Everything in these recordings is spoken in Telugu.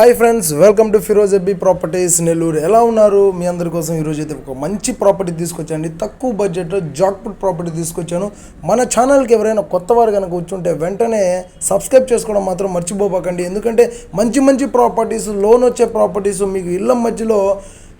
Hi friends welcome to Firoz ఎబ్బీ properties Nellore. ఎలా ఉన్నారు? మీ అందరి కోసం ఈరోజు అయితే ఒక మంచి ప్రాపర్టీ తీసుకొచ్చాండి తక్కువ బడ్జెట్లో జాక్పుట్ ప్రాపర్టీ తీసుకొచ్చాను. మన ఛానల్కి ఎవరైనా కొత్త వారు కనుక వచ్చుంటే వెంటనే సబ్స్క్రైబ్ చేసుకోవడం మాత్రం మర్చిపోబాకండి. ఎందుకంటే మంచి మంచి ప్రాపర్టీస్ లోన్ వచ్చే ప్రాపర్టీస్ మీకు ఇళ్ళ మధ్యలో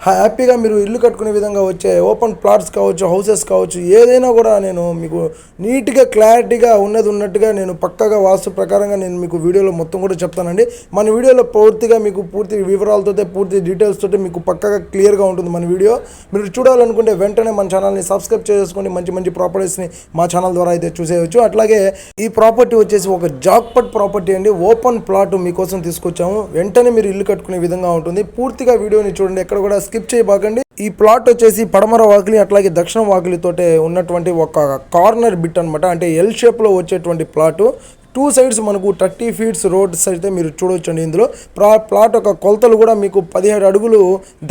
హ్యాపీగా మీరు ఇల్లు కట్టుకునే విధంగా వచ్చే ఓపెన్ ప్లాట్స్ కావచ్చు హౌసెస్ కావచ్చు ఏదైనా కూడా నేను మీకు నీట్గా క్లారిటీగా ఉన్నది ఉన్నట్టుగా నేను పక్కగా వాస్తు ప్రకారంగా నేను మీకు వీడియోలో మొత్తం కూడా చెప్తానండి. మన వీడియోలో పూర్తిగా మీకు పూర్తి వివరాలతో పూర్తి డీటెయిల్స్ తోటి మీకు పక్కగా క్లియర్గా ఉంటుంది మన వీడియో. మీరు చూడాలనుకుంటే వెంటనే మన ఛానల్ని సబ్స్క్రైబ్ చేసుకోండి మంచి మంచి ప్రాపర్టీస్ని మా ఛానల్ ద్వారా అయితే చూసేయచ్చు. అట్లాగే ఈ ప్రాపర్టీ వచ్చేసి ఒక జాక్పట్ ప్రాపర్టీ అండి. ఓపెన్ ప్లాట్ మీకోసం తీసుకొచ్చాము. వెంటనే మీరు ఇల్లు కట్టుకునే విధంగా ఉంటుంది. పూర్తిగా వీడియోని చూడండి. ఎక్కడ కూడా స్కిప్ చేయబాకండి. ఈ ప్లాట్ వచ్చేసి పడమర వాకిలి అట్లాగే దక్షిణ వాకిలితోటే ఉన్నటువంటి ఒక కార్నర్ బిట్ అన్నమాట. అంటే ఎల్ షేప్లో వచ్చేటువంటి ప్లాటు. టూ సైడ్స్ మనకు థర్టీ ఫీట్స్ రోడ్స్ అయితే మీరు చూడొచ్చండి ఇందులో. ప్లా ప్లాట్ యొక్క కొలతలు కూడా మీకు పదిహేడు అడుగులు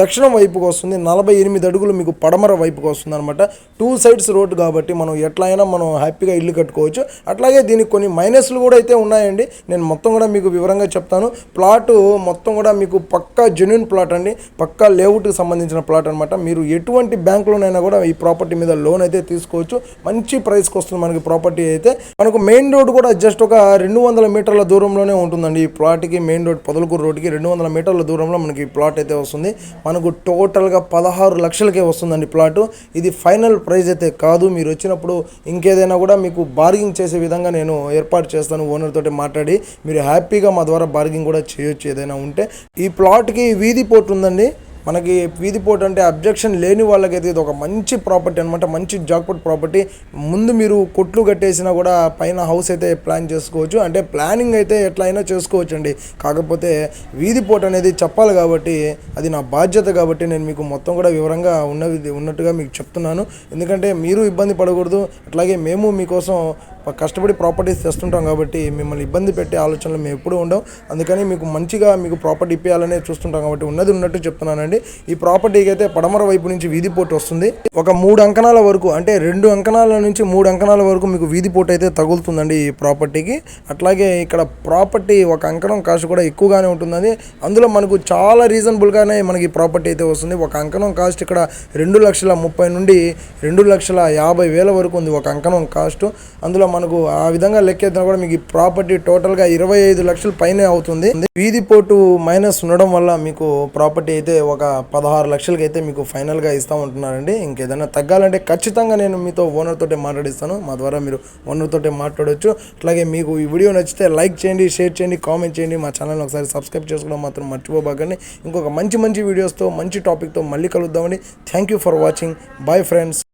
దక్షిణం వైపుకి వస్తుంది నలభై ఎనిమిది అడుగులు మీకు పడమర వైపుకి వస్తుంది అనమాట టూ సైడ్స్ రోడ్ కాబట్టి మనం ఎట్లా అయినా మనం హ్యాపీగా ఇల్లు కట్టుకోవచ్చు. అట్లాగే దీనికి కొన్ని మైనస్లు కూడా అయితే ఉన్నాయండి. నేను మొత్తం కూడా మీకు వివరంగా చెప్తాను. ప్లాట్ మొత్తం కూడా మీకు పక్కా జెన్యున్ ప్లాట్ అండి. పక్కా లేఅవుట్కి సంబంధించిన ప్లాట్ అనమాట మీరు ఎటువంటి బ్యాంకులోనైనా కూడా ఈ ప్రాపర్టీ మీద లోన్ అయితే తీసుకోవచ్చు. మంచి ప్రైస్కి వస్తుంది మనకి ప్రాపర్టీ అయితే. మనకు మెయిన్ రోడ్ కూడా జస్ట్ ఒక రెండు వందల మీటర్ల దూరంలోనే ఉంటుందండి ఈ ప్లాట్కి మెయిన్ రోడ్ పొదలకూరు రోడ్కి రెండు వందల మీటర్ల దూరంలో మనకి ఈ ప్లాట్ అయితే వస్తుంది. మనకు టోటల్గా పదహారు లక్షలకే వస్తుందండి ప్లాట్. ఇది ఫైనల్ ప్రైస్ అయితే కాదు. మీరు వచ్చినప్పుడు ఇంకేదైనా కూడా మీకు బార్గింగ్ చేసే విధంగా నేను ఏర్పాటు చేస్తాను ఓనర్ తోటి మాట్లాడి. మీరు హ్యాపీగా మా ద్వారా బార్గింగ్ కూడా చేయొచ్చు ఏదైనా ఉంటే. ఈ ప్లాట్కి వీధి పోర్ట్ ఉందండి. మనకి వీధి పోటు అంటే అబ్జెక్షన్ లేని వాళ్ళకైతే ఇది ఒక మంచి ప్రాపర్టీ అనమాట మంచి జాక్పట్ ప్రాపర్టీ. ముందు మీరు కొట్లు కట్టేసినా కూడా పైన హౌస్ అయితే ప్లాన్ చేసుకోవచ్చు. అంటే ప్లానింగ్ అయితే ఎట్లా అయినా చేసుకోవచ్చు అండి కాకపోతే వీధి పోటు అనేది చెప్పాలి కాబట్టి అది నా బాధ్యత కాబట్టి నేను మీకు మొత్తం కూడా వివరంగా ఉన్నది ఉన్నట్టుగా మీకు చెప్తున్నాను. ఎందుకంటే మీరు ఇబ్బంది పడకూడదు. అట్లాగే మేము మీకోసం కష్టపడి ప్రాపర్టీస్ తెస్తుంటాం కాబట్టి మిమ్మల్ని ఇబ్బంది పెట్టే ఆలోచనలు మేము ఎప్పుడూ ఉండవు. అందుకని మీకు మంచిగా మీకు ప్రాపర్టీ ఇప్పించాలనే చూస్తుంటాం కాబట్టి ఉన్నది ఉన్నట్టు చెప్తున్నానండి. ఈ ప్రాపర్టీకి అయితే పడమర వైపు నుంచి వీధి పోటు వస్తుంది. ఒక మూడు అంకణాల వరకు అంటే రెండు అంకణాల నుంచి మూడు అంకణాల వరకు మీకు వీధి పోటు అయితే తగులుతుందండి ఈ ప్రాపర్టీకి. అట్లాగే ఇక్కడ ప్రాపర్టీ ఒక అంకణం కాస్ట్ కూడా ఎక్కువగానే ఉంటుందండి. అందులో మనకు చాలా రీజనబుల్గానే మనకి ఈ ప్రాపర్టీ అయితే వస్తుంది. ఒక అంకణం కాస్ట్ ఇక్కడ రెండు లక్షల ముప్పై నుండి రెండు లక్షల యాభై వేల వరకు ఉంది ఒక అంకణం కాస్ట్. అందులో మనకు ఆ విధంగా లెక్కేద్దాం కూడా మీకు ఈ ప్రాపర్టీ టోటల్గా ఇరవై ఐదు లక్షల పైనే అవుతుంది. వీధి పోటు మైనస్ ఉండడం వల్ల మీకు ప్రాపర్టీ అయితే ఒక పదహారు లక్షలకి అయితే మీకు ఫైనల్గా ఇస్తా ఉంటున్నారండి. ఇంకేదైనా తగ్గాలంటే ఖచ్చితంగా నేను మీతో ఓనర్ తోటే మాట్లాడిస్తాను. మా ద్వారా మీరు ఓనర్ తోటే మాట్లాడొచ్చు. అట్లాగే మీకు ఈ వీడియో నచ్చితే లైక్ చేయండి షేర్ చేయండి కామెంట్ చేయండి. మా ఛానల్ని ఒకసారి సబ్స్క్రైబ్ చేసుకోవడం మాత్రం మర్చిపోబాకండి. ఇంకొక మంచి మంచి వీడియోస్తో మంచి టాపిక్తో మళ్ళీ కలుద్దామండి. Thank you for watching. Bye friends.